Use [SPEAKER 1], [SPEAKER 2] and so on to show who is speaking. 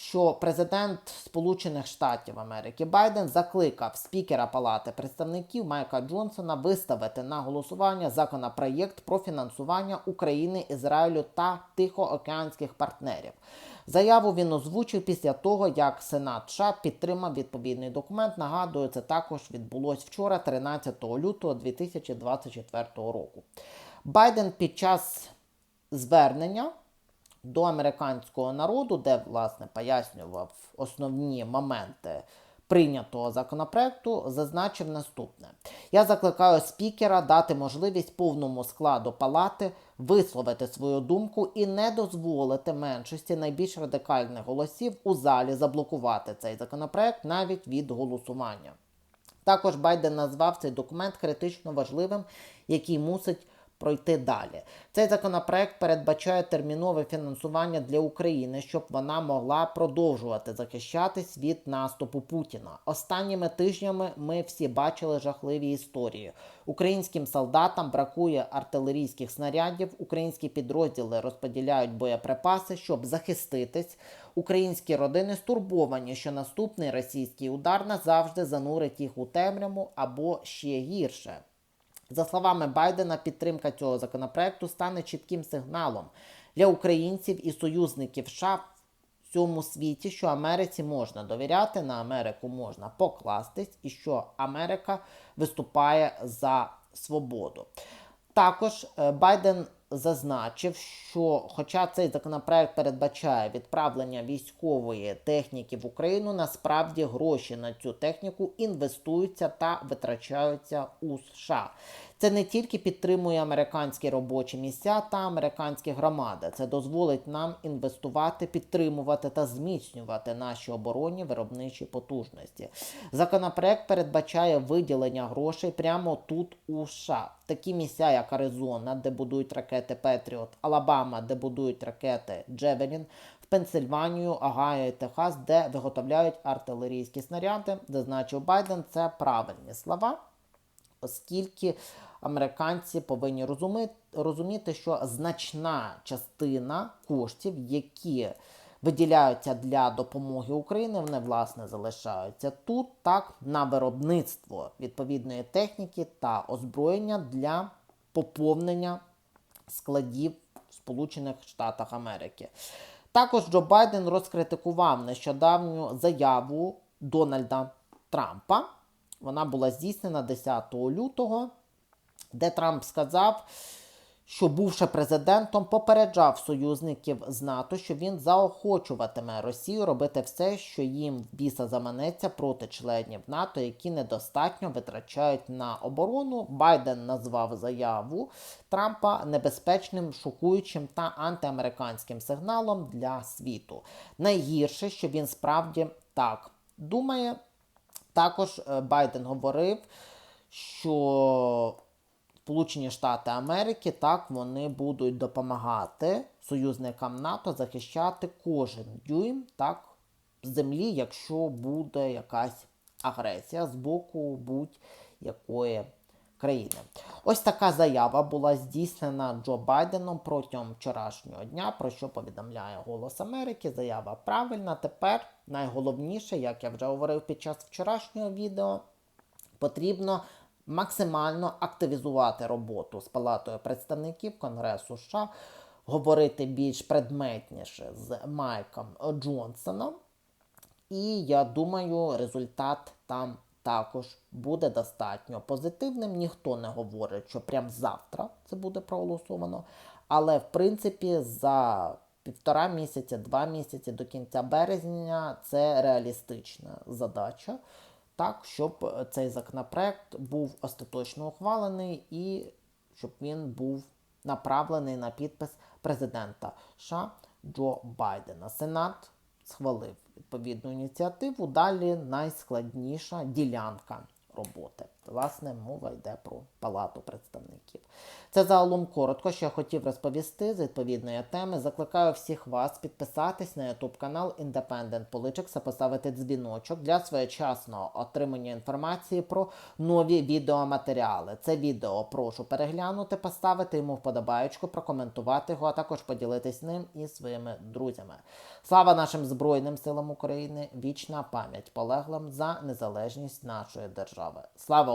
[SPEAKER 1] що президент Сполучених Штатів Америки Байден закликав спікера Палати представників Майка Джонсона виставити на голосування законопроєкт про фінансування України, Ізраїлю та тихоокеанських партнерів. Заяву він озвучив після того, як Сенат США підтримав відповідний документ. Нагадую, це також відбулось вчора, 13 лютого 2024 року. Байден під час звернення до американського народу, де власне пояснював основні моменти прийнятого законопроекту, зазначив наступне: я закликаю спікера дати можливість повному складу палати висловити свою думку і не дозволити меншості найбільш радикальних голосів у залі заблокувати цей законопроект навіть від голосування. Також Байден назвав цей документ критично важливим, який мусить пройти далі. Цей законопроект передбачає термінове фінансування для України, щоб вона могла продовжувати захищатись від наступу Путіна. Останніми тижнями ми всі бачили жахливі історії. Українським солдатам бракує артилерійських снарядів, українські підрозділи розподіляють боєприпаси, щоб захиститись. Українські родини стурбовані, що наступний російський удар назавжди занурить їх у темряву або ще гірше. За словами Байдена, підтримка цього законопроекту стане чітким сигналом для українців і союзників США в цьому світі, що Америці можна довіряти, на Америку можна покластись, і що Америка виступає за свободу. Також е, Байден зазначив, що, хоча цей законопроект передбачає відправлення військової техніки в Україну, насправді гроші на цю техніку інвестуються та витрачаються у США. Це не тільки підтримує американські робочі місця та американські громади. Це дозволить нам інвестувати, підтримувати та зміцнювати наші оборонні виробничі потужності. Законопроект передбачає виділення грошей прямо тут у США. Такі місця, як Аризона, де будують ракети Петріот, Алабама, де будують ракети Джевелін, Пенсильванію, Агайо і Техас, де виготовляють артилерійські снаряди, зазначив Байден. Це правильні слова, оскільки американці повинні розуміти, розуміти, що значна частина коштів, які виділяються для допомоги Україні, вони власне залишаються тут, так на виробництво відповідної техніки та озброєння для поповнення складів в Сполучених Штатах Америки. Також Джо Байден розкритикував нещодавню заяву Дональда Трампа. Вона була здійснена 10 лютого де Трамп сказав, що, бувши президентом, попереджав союзників з НАТО, що він заохочуватиме Росію робити все, що їм в біса заманеться проти членів НАТО, які недостатньо витрачають на оборону. Байден назвав заяву Трампа небезпечним, шокуючим та антиамериканським сигналом для світу. Найгірше, що він справді так думає. Також е, Байден говорив, що Сполучені Штати Америки, так, вони будуть допомагати союзникам НАТО захищати кожен дюйм так, землі, якщо буде якась агресія з боку будь-якої країни. Ось така заява була здійснена Джо Байденом протягом вчорашнього дня, про що повідомляє Голос Америки. Заява правильна. Тепер найголовніше, як я вже говорив під час вчорашнього відео, потрібно максимально активізувати роботу з Палатою представників Конгресу США, говорити більш предметніше з Майком Джонсоном. І я думаю, результат там також буде достатньо позитивним. Ніхто не говорить, що прямо завтра це буде проголосовано. Але, в принципі, за півтора місяця, два місяці до кінця березня це реалістична задача так, щоб цей законопроект був остаточно ухвалений і щоб він був направлений на підпис президента США Джо Байдена. Сенат схвалив відповідну ініціативу. Далі найскладніша ділянка роботи. Власне, мова йде про палату представників. Це загалом коротко, що я хотів розповісти з відповідної теми. Закликаю всіх вас підписатись на YouTube канал Independent Politics, та поставити дзвіночок для своєчасного отримання інформації про нові відеоматеріали. Це відео прошу переглянути, поставити йому вподобаючку, прокоментувати його, а також поділитись ним із своїми друзями. Слава нашим Збройним силам України! Вічна пам'ять полеглим за незалежність нашої держави. Слава